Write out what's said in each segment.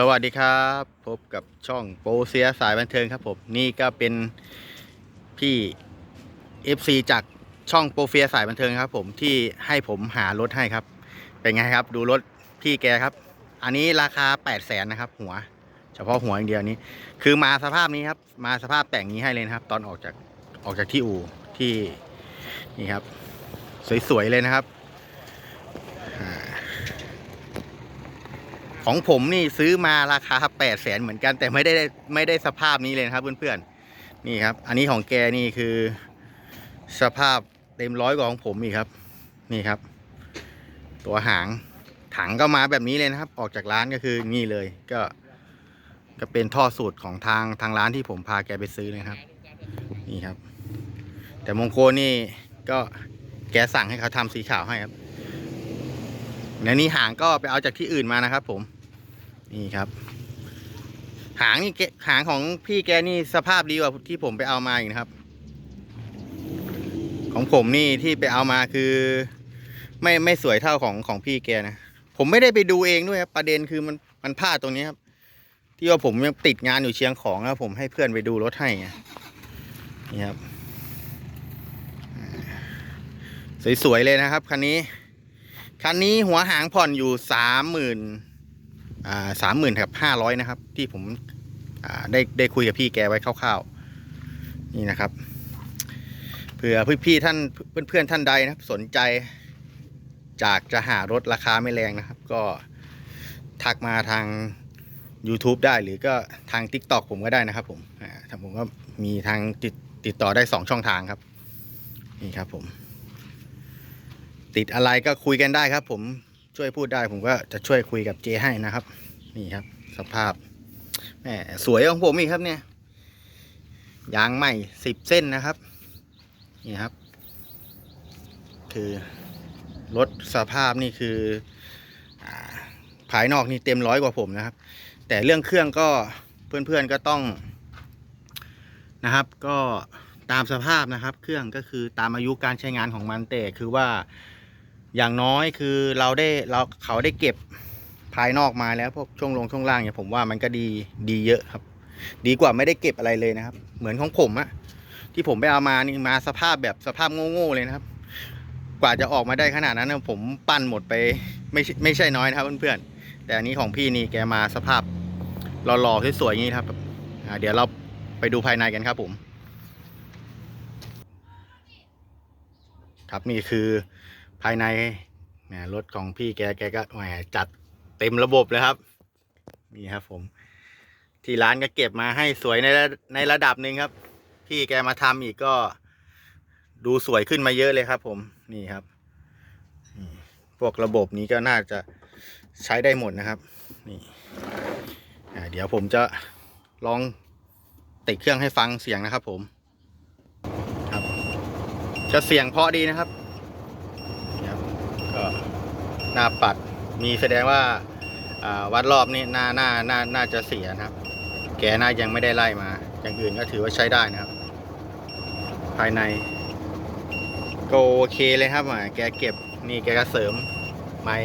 สวัสดีครับ พบกับช่องโปรเซียสายบันเทิงครับผม นี่ก็เป็นพี่ FC จากช่องโปรเฟียสายบันเทิงครับ ผมที่ให้ผมหารถให้ครับ เป็นไงครับ ดูรถพี่แกครับ อันนี้ราคา 8 0 0แสนนะครับ หัว เฉพาะหัวอย่างเดียวนี้ คือมาสภาพนี้ครับ มาสภาพแต่งนี้ให้เลยนะครับ ตอนออกจากออกจากที่อู่ที่นี่ครับ สวยๆเลยนะครับอ่า ของผมนี่ซื้อมาราคาแปดแสนเหมือนกัน แต่ไม่ได้ไม่ได้สภาพนี้เลยนะครับเพื่อนๆนี่ครับ อันนี้ของแกนี่คือ สภาพเต็มร้อยกว่าของผมอีกครับ นี่ครับ ตัวหางถังก็มาแบบนี้เลยนะครับ ออกจากร้านก็คือนี่เลยก็ก็เป็นท่อสูตรของทางทางร้านที่ผมพาแกไปซื้อเลยครับ นี่ครับ แต่มงคนี่ก็แกสั่งให้เขาทำสีขาวให้ครับและนี่หางก็ไปเอาจากที่อื่นมานะครับผม นี่ครับ หางนี่แกหางของพี่แกนี่สภาพดีกว่าที่ผมไปเอามาอีกนะครับ ของผมนี่ที่ไปเอามาคือ ไม่ไม่สวยเท่าของของพี่แกนะผมไม่ได้ไปดูเองด้วยครับประเด็นคือมันมันพลาดตรงนี้ครับ ที่ว่าผมยังติดงานอยู่เชียงของแล้วผมให้เพื่อนไปดูรถให้นี่ครับสวยๆเลยนะครับคันนี้ คันนี้หัวหางผ่อนอยู่สามหมื่น สามหมื่นกับห้าร้อยนะครับ ที่ผมได้ได้คุยกับพี่แกไว้คร่าวๆ นี่นะครับ เผื่อพี่ๆท่านเพื่อนๆท่านใดนะครับ สนใจจากจะหารถราคาไม่แรงนะครับ ก็ทักมาทาง YouTube ได้หรือก็ทาง TikTok ผมก็ได้นะครับผมอ่าทางผมก็มีทางติดติดต่อได้สองช่องทางครับ นี่ครับผม ติดอะไรก็คุยกันได้ครับผม ช่วยพูดได้ผมก็จะช่วยคุยกับเจให้นะครับ นี่ครับ สภาพแหมสวยของผมอีกครับเนี่ยยางใหม่สิบเส้นนะครับ นี่ครับ คือรถสภาพนี่คืออภายนอกนี่เต็มร้อยกว่าผมนะครับ แต่เรื่องเครื่องก็เพื่อนๆก็ต้องนะครับ ก็ตามสภาพนะครับ เครื่องก็คือตามอายุการใช้งานของมันแต่คือว่า อย่างน้อยคือเราได้เราเขาได้เก็บภายนอกมาแล้วพวกช่วงลงช่วงล่างเนี่ยผมว่ามันก็ดีดีเยอะครับ ดีกว่าไม่ได้เก็บอะไรเลยนะครับ เหมือนของผมอะที่ผมไปเอามานี่มาสภาพแบบสภาพโง่ๆเลยนะครับ กว่าจะออกมาได้ขนาดนั้นนะผมปั้นหมดไปไม่ไม่ใช่น้อยนะครับเพื่อนๆแต่อันนี้ของพี่นี่แกมาสภาพหล่อๆสวยๆอย่างนี้ครับเดี๋ยวเราไปดูภายในกันครับผมครับนี่คือ ภายในรถของพี่แกแกก็แหมจัดเต็มระบบเลยครับ นี่ครับผม ที่ร้านก็เก็บมาให้สวยในระในระดับหนึ่งครับ พี่แกมาทำอีกก็ดูสวยขึ้นมาเยอะเลยครับ ผมนี่ครับพวกระบบนี้ก็น่าจะใช้ได้หมดนะครับ นี่เดี๋ยวผมจะลองติดเครื่องให้ฟังเสียงนะครับ ผม ครับ จะเสียงเพราะดีนะครับ หน้าปัด มีแสดงว่าวัดรอบนี่น่าน่าน่าน่าจะเสียนะครับ แกน่ายังไม่ได้ไล่มา อย่างอื่นก็ถือว่าใช้ได้นะครับ ภายในก็โอเคเลยครับแกเก็บนี่แกก็เสริมไม้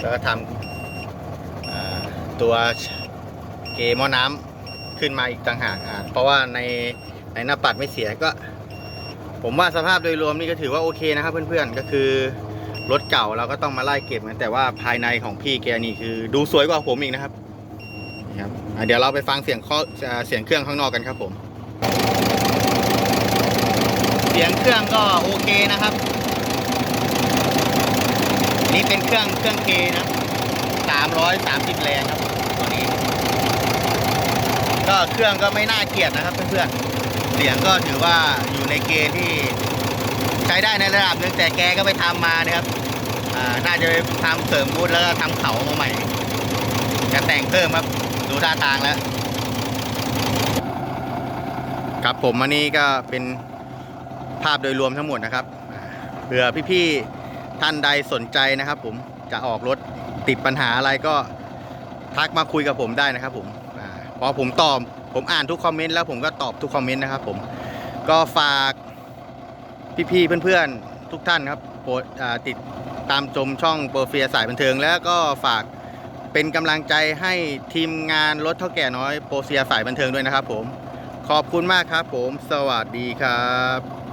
แล้วก็ทำตัวเกหม้อน้ำขึ้นมาอีกต่างหากอะเพราะว่าในในหน้าปัดไม่เสียก็ ผมว่าสภาพโดยรวมนี่ก็ถือว่าโอเคนะครับเพื่อนๆก็คือ รถเก่าเราก็ต้องมาไล่เก็บกันแต่ว่าภายในของพี่แกนี่คือดูสวยกว่าผมอีกนะครับนะครับเดี๋ยวเราไปฟังเสียงเคาะอ่าเสียงเครื่องข้างนอกกันครับผม เสียงเครื่องก็โอเคนะครับ นี่เป็นเครื่องเครื่องเคนะสามร้อยสามสิบแรงครับตัวนี้ ก็เครื่องก็ไม่น่าเกลียดนะครับเพื่อนๆเสียงก็ถือว่าอยู่ในเกณฑ์ที่ ใช้ได้ในระดับหนึ่งแต่แกก็ไปทำมานะครับน่าจะไปทำเสริมบูทแล้วก็ทำเขามาใหม่จะแต่งเพิ่มครับ ดูท่าทางแล้ว ครับผมอันนี้ก็เป็นภาพโดยรวมทั้งหมดนะครับเผื่อพี่ๆท่านใดสนใจนะครับ ผมจะออกรถติดปัญหาอะไรก็ทักมาคุยกับผมได้นะครับ ผมพอผมตอบผมอ่านทุกคอมเมนต์แล้วผมก็ตอบทุกคอมเมนต์นะครับ ผมก็ฝาก พี่ๆเพื่อนๆ ทุกท่านครับโปรดติดตามชมช่องโปรเฟียสายบันเทิง แล้วก็ฝากเป็นกำลังใจให้ทีมงานรถเท่าแก่น้อยโปรเซียสายบันเทิงด้วยนะครับผม ขอบคุณมากครับผม สวัสดีครับ